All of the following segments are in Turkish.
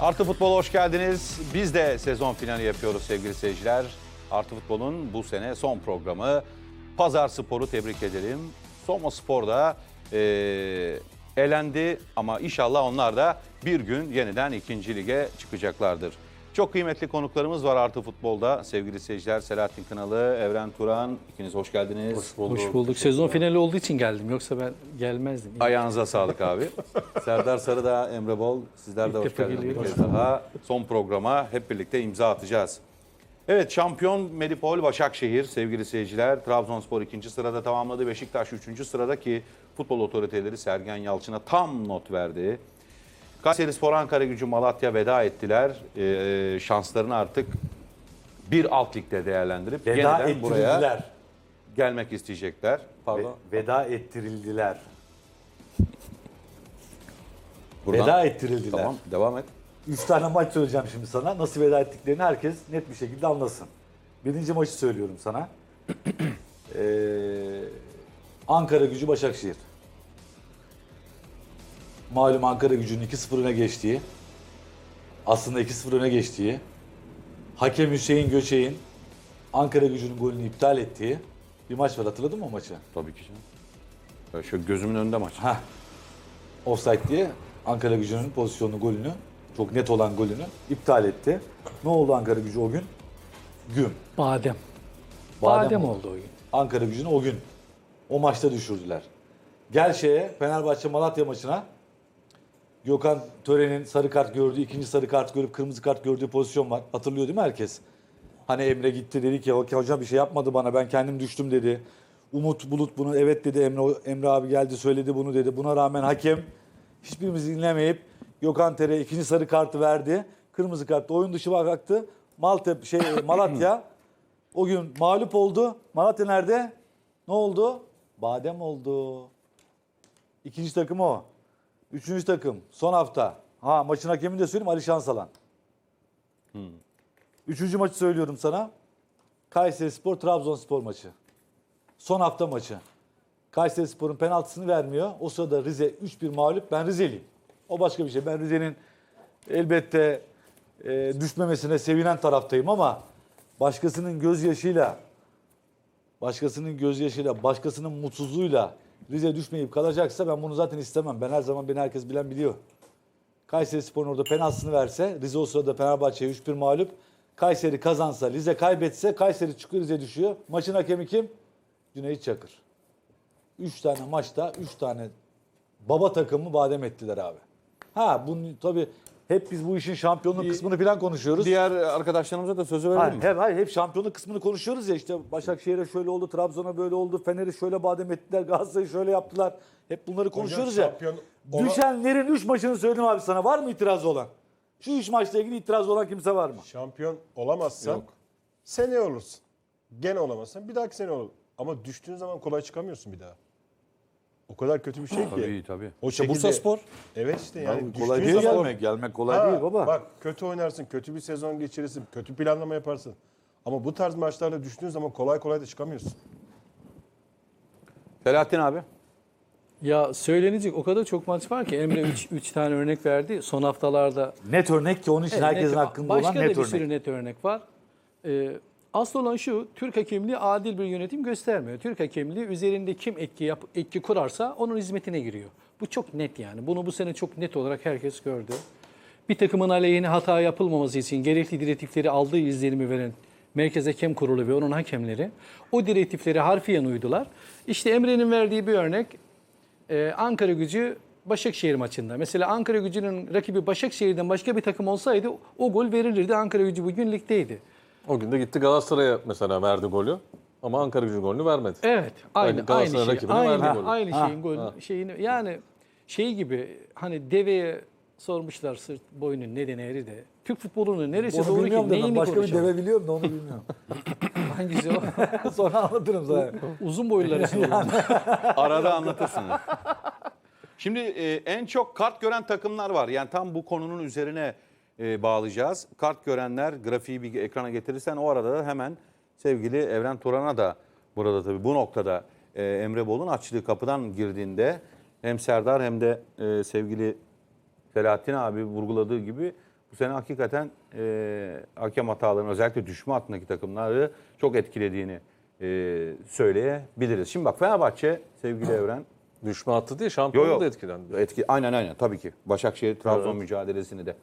Artı Futbol'a hoş geldiniz. Biz de sezon finali yapıyoruz sevgili seyirciler. Artı Futbol'un bu sene son programı. Pazar Spor'u tebrik edelim. Soma Spor da eee, elendi ama inşallah onlar da bir gün yeniden ikinci lige çıkacaklardır. Çok kıymetli konuklarımız var Artı Futbol'da. Sevgili seyirciler Selahattin Kınalı, Evren Turan. ikiniz hoş geldiniz. Hoş bulduk. Sezon finali olduğu için geldim. Yoksa ben gelmezdim. Ayağınıza sağlık abi. Serdar Sarıdağ, Emre Bol sizler de hoş geldiniz. Bir geliyorum. kez daha son programa hep birlikte imza atacağız. Evet şampiyon Medipol Başakşehir sevgili seyirciler. Trabzonspor ikinci sırada tamamladı. Beşiktaş üçüncü sırada ki futbol otoriteleri Sergen Yalçın'a tam not verdi. Kayseri Spor Ankara gücü Malatya veda ettiler. Ee, şanslarını artık bir alt ligde değerlendirip Veda yeniden buraya ettirildiler. gelmek isteyecekler. Pardon. Ve- Veda ettirildiler. Buradan- Veda ettirildiler. Tamam devam et. Üç tane maç söyleyeceğim şimdi sana. Nasıl veda ettiklerini herkes net bir şekilde anlasın. Birinci maçı söylüyorum sana. Ee, Ankara gücü Başakşehir. Malum Ankara gücünün 2-0 öne geçtiği, aslında 2-0 öne geçtiği, hakem Hüseyin Göçek'in Ankara gücünün golünü iptal ettiği bir maç var. Hatırladın mı o maçı? Tabii ki canım. Böyle Şöyle gözümün önünde maç. Heh. Offside diye Ankara gücünün pozisyonlu golünü, çok net olan golünü iptal etti. Ne oldu Ankara gücü o gün? Güm. Badem. Badem Badem, oldu. oldu o gün. Ankara gücünü o gün. O maçta düşürdüler. Gel şeye Fenerbahçe Malatya maçına. Gökhan Tören'in sarı kart gördüğü, ikinci sarı kart görüp kırmızı kart gördüğü pozisyon var. Hatırlıyor değil mi herkes? Hani Emre gitti dedi ki "Hoca- hocam bir şey yapmadı bana ben kendim düştüm dedi. Umut Bulut bunu evet dedi Emre Emre abi geldi söyledi bunu dedi. Buna rağmen hakem hiçbirimizi dinlemeyip Gökhan Tere ikinci sarı kartı verdi. Kırmızı kartla oyun dışı bıraktı. Maltepe şey Malatya o gün mağlup oldu. Malatya nerede? Ne oldu? Badem oldu. İkinci takım o. Üçüncü takım son hafta. Ha maçın hakemini de söyleyeyim Ali Şansalan. Üçüncü maçı söylüyorum sana. Kayseri Spor Trabzonspor maçı. Son hafta maçı. Kayseri Spor'un penaltısını vermiyor. O sırada Rize 3-1 mağlup. Ben Rizeliyim. O başka bir şey. Ben Rize'nin elbette e, düşmemesine sevinen taraftayım ama başkasının gözyaşıyla başkasının gözyaşıyla, başkasının mutsuzluğuyla Rize düşmeyip kalacaksa ben bunu zaten istemem. Ben her zaman beni herkes bilen biliyor. Kayseri Spor'un orada penaltısını verse, Rize o sırada Fenerbahçe'ye 3-1 mağlup. Kayseri kazansa, Rize kaybetse Kayseri çıkıyor, Rize düşüyor. Maçın hakemi kim? Cüneyt Çakır. 3 tane maçta 3 tane baba takımı badem ettiler abi. Ha bunu tabii hep biz bu işin şampiyonluk kısmını falan konuşuyoruz. Diğer arkadaşlarımıza da sözü verelim Hayır, mi? hep, hayır, hep şampiyonluk kısmını konuşuyoruz ya işte Başakşehir'e şöyle oldu, Trabzon'a böyle oldu, Fener'i şöyle badem ettiler, Galatasaray'ı şöyle yaptılar. Hep bunları konuşuyoruz ya. şampiyon ola- Düşenlerin 3 maçını söyledim abi sana. Var mı itirazı olan? Şu 3 maçla ilgili itirazı olan kimse var mı? Şampiyon olamazsan Yok. seneye olursun. Gene olamazsan bir dahaki sene olur. Ama düştüğün zaman kolay çıkamıyorsun bir daha. O kadar kötü bir şey ki. Tabii tabii. O İşte şekilde- Bursa Spor. Evet işte yani Yani kolay düştüğün değil zaman- gelmek. Gelmek kolay Ha, değil baba. Bak kötü oynarsın, kötü bir sezon geçirirsin, kötü planlama yaparsın. Ama bu tarz maçlarda düştüğün zaman kolay kolay da çıkamıyorsun. Selahattin abi. Ya söylenecek o kadar çok maç var ki Emre 3 tane örnek verdi. Son haftalarda Net örnek ki onun için Evet, herkesin net- hakkında Başka olan da net bir örnek. sürü net örnek var. Ee, asıl olan şu, Türk hakemliği adil bir yönetim göstermiyor. Türk hakemliği üzerinde kim etki, yap, etki kurarsa onun hizmetine giriyor. Bu çok net yani. Bunu bu sene çok net olarak herkes gördü. Bir takımın aleyhine hata yapılmaması için gerekli direktifleri aldığı izlenimi veren Merkez Hakem Kurulu ve onun hakemleri o direktifleri harfiyen uydular. İşte Emre'nin verdiği bir örnek ee, Ankara gücü Başakşehir maçında. Mesela Ankara gücünün rakibi Başakşehir'den başka bir takım olsaydı o gol verilirdi. Ankara gücü bugün ligdeydi. O gün de gitti Galatasaray'a mesela verdi golü. Ama Ankara gücü golünü vermedi. Evet. Aynı Aynı aynı şey. Aynı, verdi golü. aynı Ha, şeyin gol şeyini yani şey gibi hani deveye sormuşlar sırt boynun neden eğri de. Türk futbolunun neresi Onu doğru bilmiyorum ki da ben neyini başka bir deve biliyorum da onu bilmiyorum. Hangisi o? Sonra anlatırım sana. Uzun boyluları sorun. Arada anlatırsın. Şimdi e, en çok kart gören takımlar var. Yani tam bu konunun üzerine e, bağlayacağız. Kart görenler grafiği bir ekrana getirirsen o arada da hemen sevgili Evren Turan'a da burada tabii bu noktada e, Emre Bol'un açtığı kapıdan girdiğinde hem Serdar hem de e, sevgili Selahattin abi vurguladığı gibi bu sene hakikaten e, hakem hatalarının özellikle düşme hattındaki takımları çok etkilediğini e, söyleyebiliriz. Şimdi bak Fenerbahçe sevgili Evren. Düşme hattı değil Yo şampiyonluğu yo. da etkilendi. Etki, aynen aynen tabii ki. Başakşehir Trabzon Evet. mücadelesini de.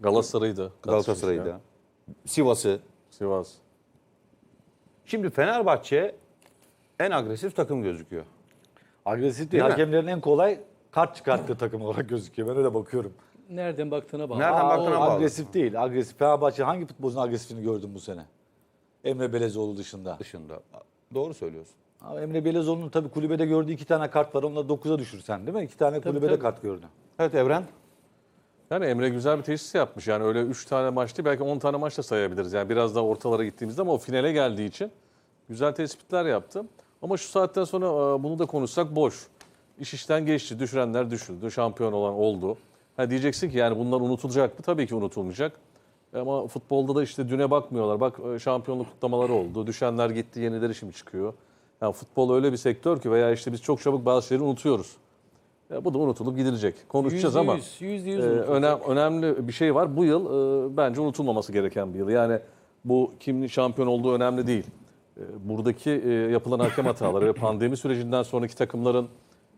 Galatasaray'dı. Galatasaray'ı da. Sivas'ı. Sivas. Şimdi Fenerbahçe en agresif takım gözüküyor. Agresif değil. Değil? Hakemlerin en kolay kart çıkarttığı takım olarak gözüküyor. Ben öyle bakıyorum. Nereden baktığına bağlı. Nereden Aa, baktığına o bağlı. Agresif değil. Agresif. Fenerbahçe hangi futbolcunun agresifini gördün bu sene? Emre Belezoğlu dışında. Dışında. Doğru söylüyorsun. Ama Emre Belezoğlu'nun tabii kulübede gördüğü iki tane kart var. Onları 9'a düşürsen değil mi? İki tane kulübede tabii. kart gördü. Evet Evren. Yani Emre güzel bir teşhis yapmış. Yani öyle 3 tane maç değil belki 10 tane maç da sayabiliriz. Yani biraz daha ortalara gittiğimizde ama o finale geldiği için güzel tespitler yaptı. Ama şu saatten sonra e, bunu da konuşsak boş. İş işten geçti. Düşürenler düşüldü. Şampiyon olan oldu. Ha diyeceksin ki yani bunlar unutulacak mı? Tabii ki unutulmayacak. Ama futbolda da işte düne bakmıyorlar. Bak e, şampiyonluk kutlamaları oldu. Düşenler gitti, yenileri şimdi çıkıyor. Yani futbol öyle bir sektör ki veya işte biz çok çabuk bazı şeyleri unutuyoruz. Ya bu da unutulup gidilecek. Konuşacağız Yüzde ama yüz, yüzde yüz ee, unutulacak. önem, önemli bir şey var. Bu yıl e, bence unutulmaması gereken bir yıl. Yani bu kimin şampiyon olduğu önemli değil. E, buradaki e, yapılan hakem hataları ve pandemi sürecinden sonraki takımların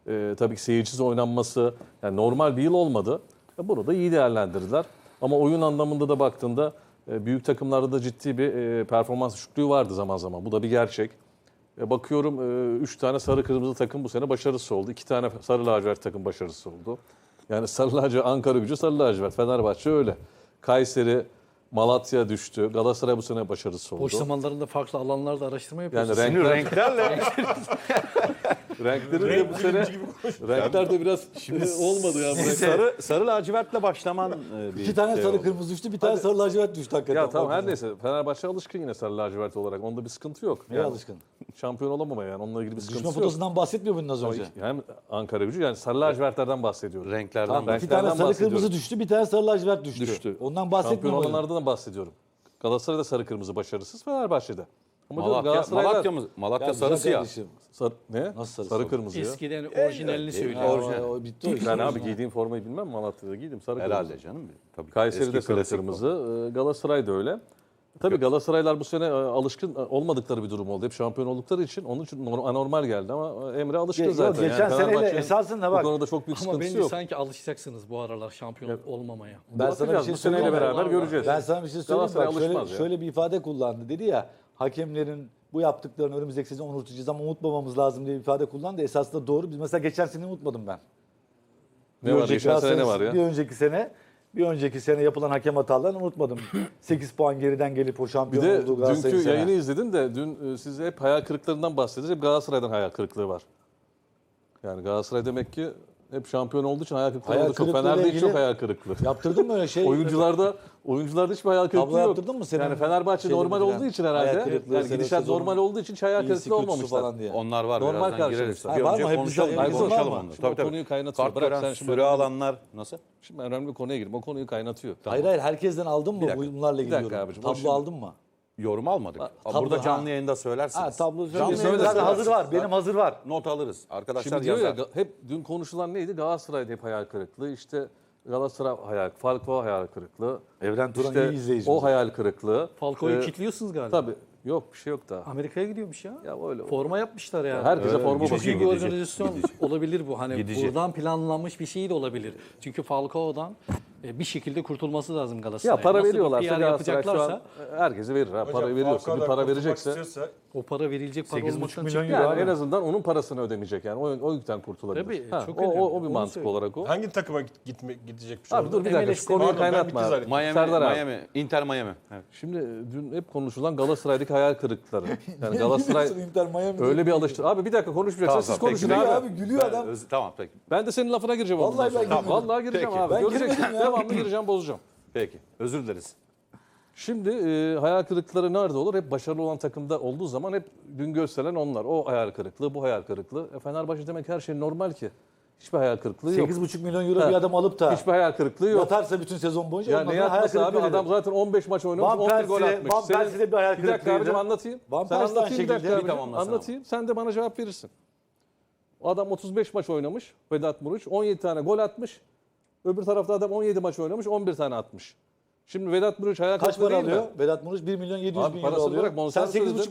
e, tabii ki seyircisiz oynanması yani normal bir yıl olmadı. E, bunu da iyi değerlendirdiler. Ama oyun anlamında da baktığında e, büyük takımlarda da ciddi bir e, performans düşüklüğü vardı zaman zaman. Bu da bir gerçek. E, bakıyorum 3 tane sarı kırmızı takım bu sene başarısız oldu. 2 tane sarı lacivert takım başarısız oldu. Yani sarı lacivert, Ankara gücü sarı lacivert. Fenerbahçe öyle. Kayseri, Malatya düştü. Galatasaray bu sene başarısız oldu. Boş zamanlarında farklı alanlarda araştırma yapıyorsun. Yani renkler, renklerle renkleri de bu sene renkler de biraz e, olmadı ya. bu renkler. sarı sarı lacivertle başlaman e, bir İki tane şey sarı oldu. kırmızı düştü, bir tane sarı lacivert düştü hakikaten. Ya tamam her neyse Fenerbahçe alışkın yine sarı lacivert olarak. Onda bir sıkıntı yok. Neye alışkın? Şampiyon olamamaya yani onunla ilgili bir Düşme sıkıntısı yok. fotosundan bahsetmiyor muydun az önce? Hem Ankara gücü yani sarı lacivertlerden bahsediyorum. Renklerden Tamam, bak. iki tane sarı bahsediyorum. kırmızı düştü, bir tane sarı lacivert düştü. Düştü. Ondan Şampiyon bahsetmiyor muydun? olanlardan bahsediyorum. Galatasaray'da sarı kırmızı başarısız Fenerbahçe'de. Ama Malatya, Galatasaray'da Malatya mı? Malatya Ya sarı güzel siyah. kardeşim. sarı, ne? Nasıl sarı sarı sarı? kırmızı ya. Eskiden orijinalini söylüyor. Ha, Orijinal. o- o bitti o iş. Ben abi giydiğim formayı bilmem Malatya'da giydim sarı Herhalde kırmızı. canım. Tabii. Kayseri'de Eski sarı klasik kırmızı, e, Galatasaray'da öyle. Tabii Galatasaraylar bu sene e, alışkın e, olmadıkları bir durum oldu. Hep şampiyon oldukları için onun için nor- anormal geldi ama e, Emre alışkın Ge- zaten. Geçen seneyle Fenerbahçe'nin esasında Bu bak. konuda çok büyük Ama sıkıntısı bence yok. sanki alışacaksınız bu aralar şampiyon olmamaya. Ben sana bir Bakacağız, şey bu seneyle söyleyeyim. beraber Var, var. göreceğiz. Ben sana bir şey söyleyeyim. Galatasaray Bak, şöyle, alışmaz ya. şöyle bir ifade kullandı. Dedi ya hakemlerin bu yaptıklarını önümüzdeki sezon unutacağız ama unutmamamız lazım diye bir ifade kullandı. Esasında doğru. Biz mesela geçen sene unutmadım ben. ne var? Geçen sene ne var ya? Bir önceki sene bir önceki sene yapılan hakem hatalarını unutmadım. 8 puan geriden gelip o Bir şampiyon de olduğu Galatasaray'ın dünkü sene. yayını izledim de dün e, siz hep hayal kırıklarından bahsediyorsunuz. Hep Galatasaray'dan hayal kırıklığı var. Yani Galatasaray demek ki hep şampiyon olduğu için hayal kırıklığı Hayal oldu çok. Fener'de hiç yok hayal kırıklığı. Yaptırdın mı öyle şey? Oyuncularda oyuncularda hiçbir hayal kırıklığı Tablo yok. yaptırdın mı senin Yani Fenerbahçe normal olduğu için herhalde. Yani gidişat normal olduğu için hiç hayal kırıklığı olmamışlar. falan diye. Onlar var. Normal. Bir Ha, var mı? Hep konuşalım. hep konuşalım var. onu. Tabii tabii. konuyu kaynatıyor. Kart Bırak sen şimdi süre alanlar nasıl? Şimdi önemli bir konuya gireyim. O konuyu kaynatıyor. Hayır hayır herkesten aldın mı bunlarla Bir ilgili dakika yorum? abicim, o Tablo aldın mı? Yorum almadık. tablo, Burada ha. canlı yayında söylersiniz. Ha tablo Canlı yayında Zaten hazır var. Benim hazır var. Not alırız. Arkadaşlar Şimdi diyor ya yazar. ga- hep dün konuşulan neydi? Galatasaray'da hep hayal kırıklığı. İşte Galatasaray hayal, Falcao hayal kırıklığı. Evren Turan İşte iyi izleyicimiz. o hayal kırıklığı. Falcao'yu Ee, kitliyorsunuz galiba. Tabii. Yok bir şey yok daha. Amerika'ya gidiyormuş ya. Ya öyle. Forma yapmışlar yani. Herkese Öyle, forma bakıyor. bir gidici. organizasyon olabilir bu. Hani Gidici. buradan planlanmış bir şey de olabilir. Çünkü Falcao'dan bir şekilde kurtulması lazım Ya Galatasaray'a. para Nasıl bir veriyorlarsa Galatasaray şu an yapacaklarsa herkese verir. Ha, para veriyorsa, bir para verecekse. o para verilecek para 8,5 olmaktan milyon çıkıyor. euro Yani abi. en azından onun parasını ödemeyecek yani. O, o yükten kurtulabilir. Tabii, Ha, çok o, o, bir Onu mantık söyleyeyim. olarak o. Hangi takıma git- gitme, gidecekmiş Abi orada? dur bir dakika şu konuyu Pardon, ben kaynatma. bitti abi. zannettim. Miami, Serdar abi. Miami, Inter Miami. Evet. Şimdi dün hep konuşulan Galatasaray'daki hayal kırıklıkları. Yani Galatasaray Inter Miami öyle bir alıştı. Abi bir dakika konuşmayacaksan siz konuşun abi. abi gülüyor Ben adam. öz- tamam peki. Ben de senin lafına gireceğim. Vallahi ondan sonra. ben girmedim. Vallahi gireceğim Peki. abi. Ben Göreceksin. girmedim ya. Devamlı gireceğim bozacağım. Peki. Özür dileriz. Şimdi e, hayal kırıklıkları nerede olur? Hep başarılı olan takımda olduğu zaman hep dün gösteren onlar. O hayal kırıklığı, bu hayal kırıklığı. E, Fenerbahçe demek her şey normal ki. Hiçbir hayal kırıklığı yok. 8,5 milyon euro Ha. bir adam alıp da Hiçbir hayal kırıklığı yok. yatarsa bütün sezon boyunca Ya ondan ne sonra hayal abi? kırıklığı Adam dedi. zaten 15 maç oynamış, Van 11 gol Persie'de- atmış. Van Senin- Persie'de bir hayal Bir dakika kırıklığıydı. abicim anlatayım. Van Sen Persie'den anlatayım bir dakika abicim. Bir tamamlasana. Anlatayım. Sen de bana cevap verirsin. O adam 35 maç oynamış Vedat Muruç. 17 tane gol atmış. Öbür tarafta adam 17 maç oynamış 11 tane atmış. Şimdi Vedat Muriç hayal Kaç para alıyor? Vedat Muruç 1 milyon 700 Abi bin euro alıyor. Sen bonservis 8,5